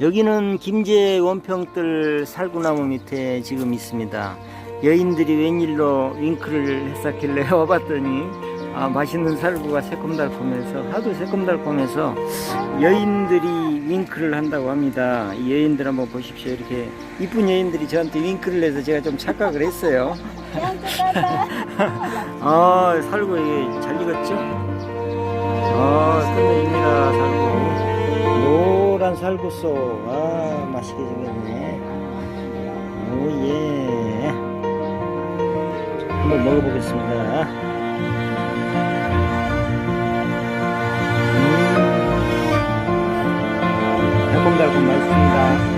여기는 김제 원평들 살구나무 밑에 지금 있습니다. 여인들이 웬일로 윙크를 했었길래 와봤더니 아, 맛있는 살구가 새콤달콤해서 하도 새콤달콤해서 여인들이 윙크를 한다고 합니다. 이 여인들 한번 보십시오. 이렇게 이쁜 여인들이 저한테 윙크를 해서 제가 좀 착각을 했어요. 아 살구 이게 잘 익었죠? 노란 살구소 아 맛있게 생겼네. 오예. 한번 먹어보겠습니다. 음 달콤달콤 맛있습니다